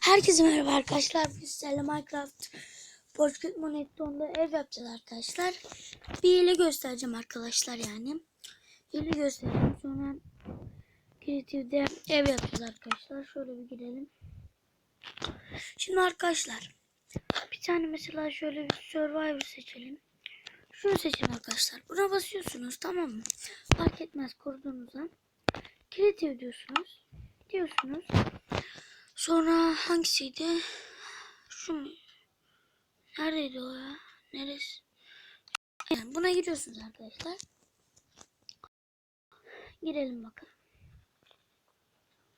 Herkese, merhaba arkadaşlar. Biz sizlerle Minecraft Pocket Monetton'da ev yapacağız arkadaşlar. Bir hile göstereceğim arkadaşlar yani. Hile göstereceğim. Sonra Creative'de ev yapacağız arkadaşlar. Şöyle bir girelim. Şimdi arkadaşlar bir tane mesela şöyle bir Survivor seçelim. Şunu seçin arkadaşlar. Buna basıyorsunuz tamam mı? Fark etmez kurduğunuzda. Creative diyorsunuz. Diyorsunuz. Sonra hangisiydi? Şu mu? Neredeydi o ya? Neresi? Yani buna giriyorsunuz arkadaşlar. Girelim bakalım.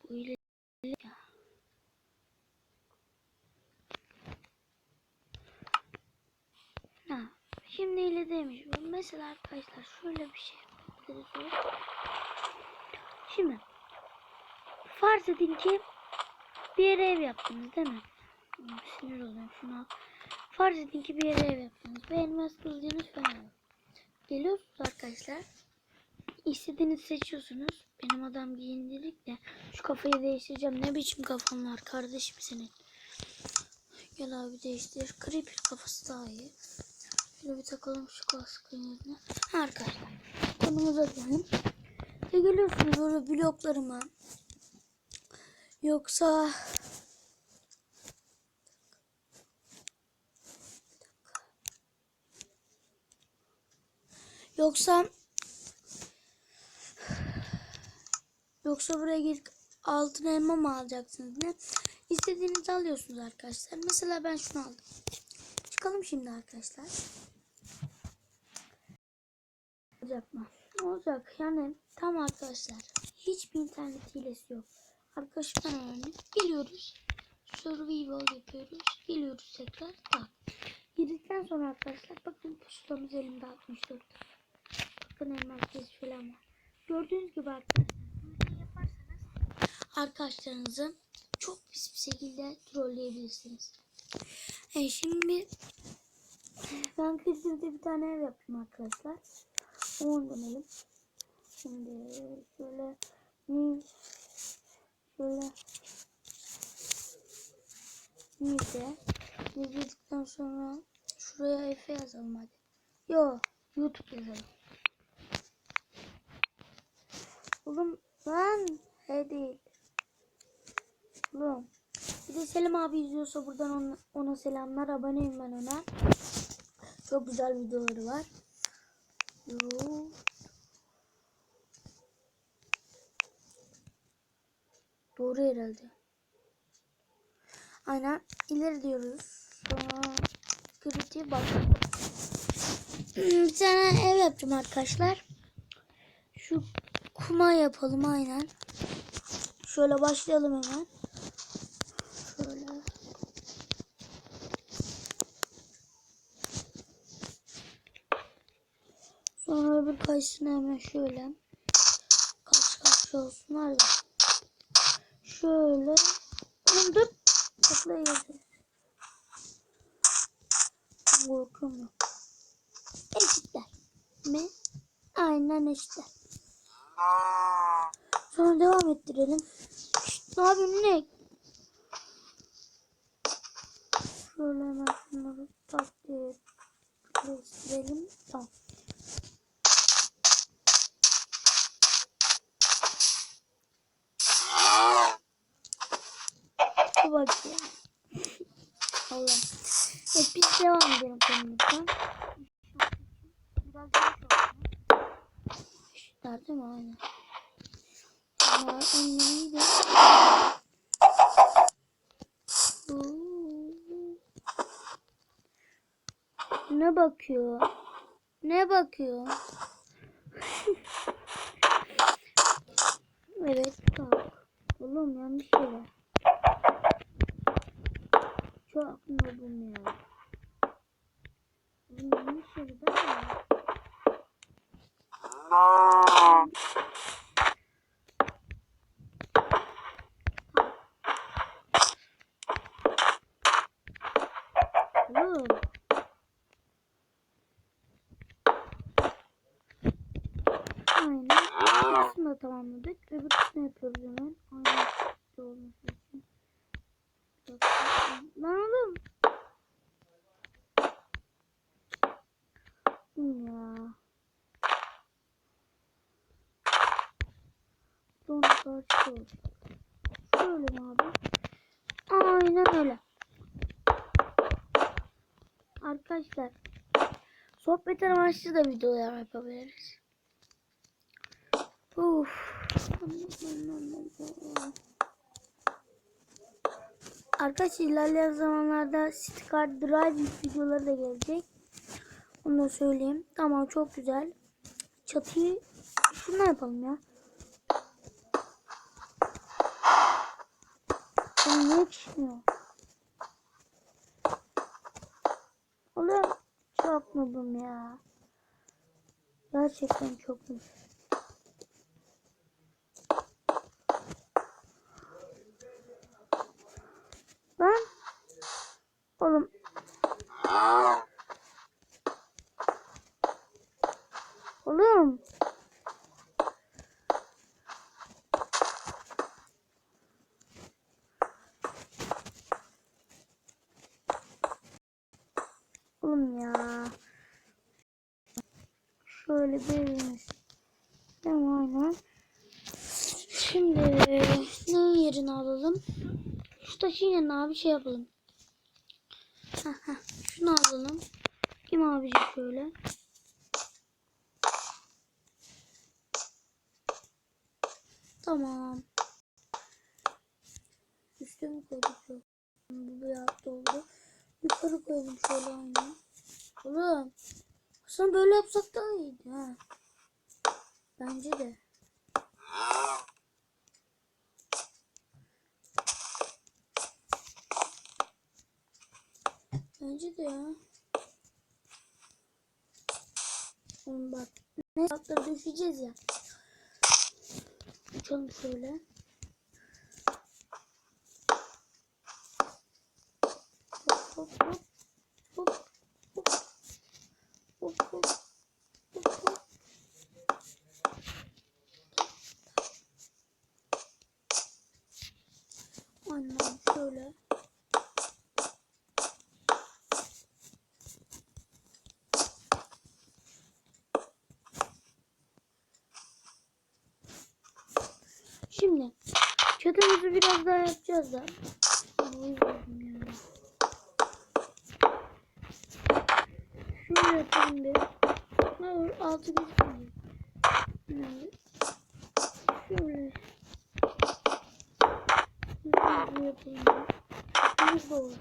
Bu ile ya. Ha, şimdi ile demiş. Mesela arkadaşlar şöyle bir şey yapabiliriz. Şimdi farz edin ki bir yere ev yaptınız değil mi? Sinir oluyorum şuna. Farz edin ki bir yere ev yaptınız ve elmas kılıcınız falan. Geliyorsunuz arkadaşlar. İstediğinizi seçiyorsunuz. Benim adam giyindirik de şu kafayı değiştireceğim. Ne biçim kafan var kardeşim senin. Gel abi değiştir. Creeper kafası daha iyi. Şöyle bir takalım şu kaskın yerine. Arkadaşlar. Konumuza dönelim. Ve geliyorsunuz böyle bloklarıma. Yoksa Yoksa Yoksa buraya gidip altın elma mı alacaksınız ne? İstediğinizi alıyorsunuz arkadaşlar. Mesela ben şunu aldım. Çıkalım şimdi arkadaşlar. Olacak mı? Olacak. Yani tam arkadaşlar. Hiçbir internet hilesi yok. Arkadaşlar öğrendik. Geliyoruz. Survival yapıyoruz. Geliyoruz tekrar. Tak. Girdikten sonra arkadaşlar bakın pusulamız elimde 64. Bakın elmas falan var. Gördüğünüz gibi arkadaşlar. Arkadaşlarınızı çok pis bir şekilde trolleyebilirsiniz. E şimdi ben Kırkız'da bir tane ev yaptım arkadaşlar. Onu dönelim. Şimdi şöyle new şöyle new'de yazdıktan sonra şuraya Efe yazalım hadi. Yo YouTube yazalım. Oğlum ben he değil. Oğlum. Bir de Selim abi izliyorsa buradan ona, ona selamlar. Aboneyim ben ona. Çok güzel videoları var. Yo. Doğru herhalde. Aynen ileri diyoruz. Sonra kritiğe bak. Bir tane ev yaptım arkadaşlar. Şu kuma yapalım aynen. Şöyle başlayalım hemen. Şöyle. Sonra öbür kayısını hemen şöyle. Kaç kaç olsunlar da. Şöyle. Oğlum dur. Takla yazıyor. Korkuyorum yok. Eşitler. Mi? Aynen eşitler. Sonra devam ettirelim. Ne yapıyorsun ne? Şöyle hemen şunları tak diye değiştirelim. Tamam. Bu bak ya. Allah. Evet biz devam edelim konumuzdan. Biraz olsun. Eşitler değil mi? Aynen. Ama onları da... Ne bakıyor? Ne bakıyor? evet. Oğlum yanlış yere. Çok nobum ya. Değil mi? Oğlum. Aynen. Da tamamladık. Öbür kısmı yapıyoruz hemen. Öyle mi abi? Aynen öyle. Arkadaşlar sohbet amaçlı da videolar yapabiliriz. Uf. Arkadaşlar ilerleyen zamanlarda Sticker Drive videoları da gelecek. Onu da söyleyeyim. Tamam çok güzel. Çatıyı şunu yapalım ya. Ben niye pişmiyor? Oğlum çok mutluyum ya. Gerçekten çok mutluyum. Ben oğlum oğlum oğlum ya. Şöyle birimiz tamam aynen şimdi neyin yerini alalım? Şu taşın yerine abi şey yapalım. Heh, heh. şunu alalım. Kim abici şöyle? Tamam. Üstte mi koyduk. Bu bir hafta oldu yukarı koyalım şöyle aynı oğlum aslında böyle yapsak daha iyiydi ha bence de Bence de ya. Oğlum bak. Ne atları düşeceğiz ya. Uçalım şöyle. Aynen şöyle. Şimdi çatımızı biraz daha yapacağız da. Şöyle yapalım bir. Ne olur altı gözükmüyor. Ne? Şöyle. Şöyle yapalım bir. Nasıl oldu?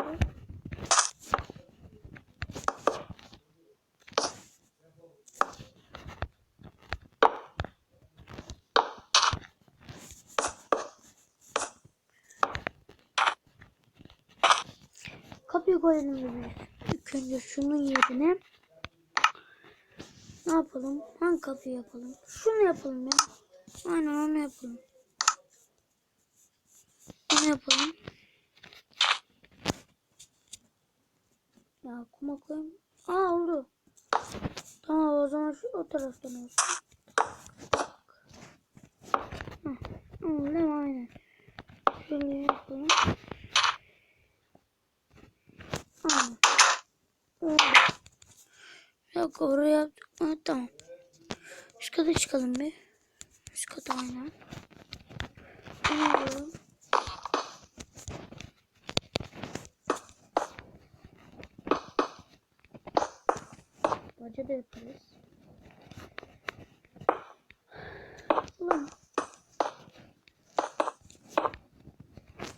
Koyalım bir. İlk önce şunun yerine. Ne yapalım? Hangi kapıyı yapalım? Şunu yapalım ya. Aynen onu yapalım. Bunu yapalım. Ya kuma koyayım. Aa oldu. Tamam o zaman şu o taraftan olsun. Heh, öyle aynen. Şöyle yapalım. Aynen. Öyle. Yok oraya yaptık. Ha, tamam. Üst kata çıkalım bir. Üst kata aynen. Ne yapalım? Baca da yaparız. Ulan.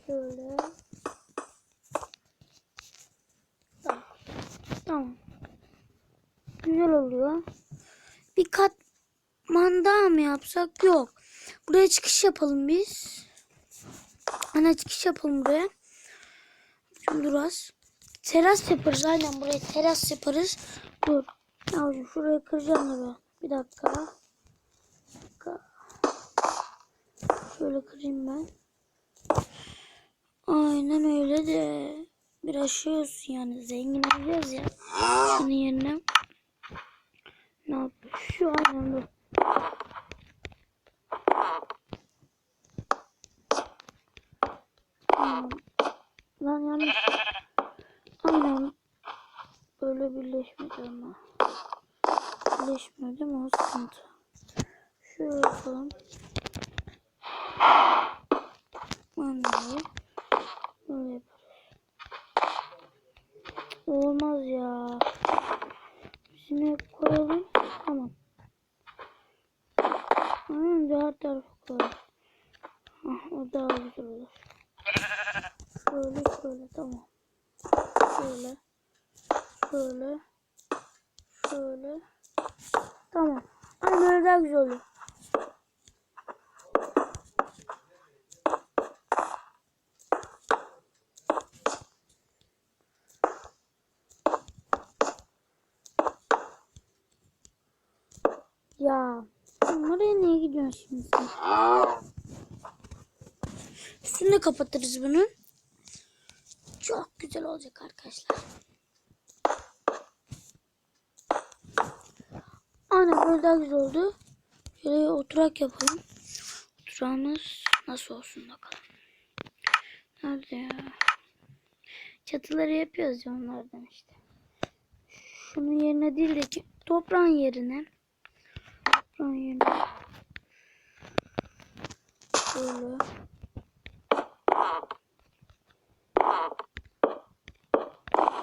Şöyle. Tamam. Tamam. Güzel oluyor. Bir kat manda mı yapsak? Yok. Buraya çıkış yapalım biz. Ana çıkış yapalım buraya. Şimdi biraz. Teras yaparız. Aynen buraya teras yaparız. Dur. Yavrum şurayı kıracağım da ben. Bir dakika. Bir dakika. Şöyle kırayım ben. Aynen öyle de. Biraz şey olsun yani. Zengin olacağız ya. Şunun yerine. Ne yapıyor? Şu aynen bu. Tamam. Lan yanlış. Aynen. Böyle birleşmedi ama. Birleşmiyor değil mi? O sıkıntı. Böyle yaparız. Olmaz ya. Şimdi koyalım. Tamam. Aynen diğer tarafa koyalım. Hah, o daha güzel olur. Şöyle şöyle tamam. Şöyle. Şöyle. Şöyle. Tamam. Ay böyle daha güzel oluyor. Ya oraya niye gidiyorsun? Üstünü kapatırız bunun. Çok güzel olacak arkadaşlar. Aynen böyle daha güzel oldu. Şöyle oturak yapalım. Oturağımız nasıl olsun bakalım. Nerede ya? Çatıları yapıyoruz ya onlardan işte. Şunun yerine değil de toprağın yerine. Toprağın yerine. Böyle.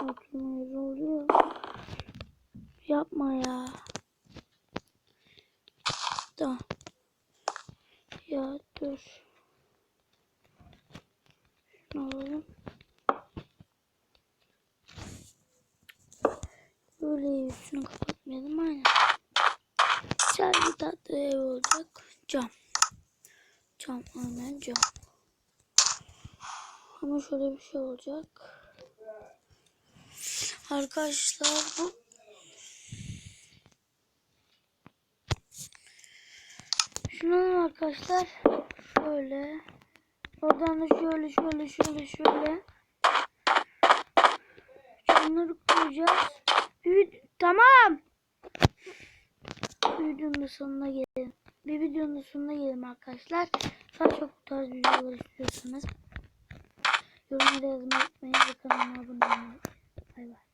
Oturma yeri oluyor. Yapma ya. Tamam. Ya dur. Şunu alalım. Böyle üstünü kapatmayalım aynen. Güzel bir tatlı ev olacak. Cam. Cam aynen cam. Ama şöyle bir şey olacak. Arkadaşlar bu Şunu arkadaşlar. Şöyle. Oradan da şöyle şöyle şöyle şöyle. Şunları koyacağız. Vid- tamam. Da sonuna gelin. Bir videonun sonuna gelin arkadaşlar. Daha çok tarz videolar istiyorsanız. Yorumlara yazmayı unutmayın ve kanalıma abone olmayı. Bay bay.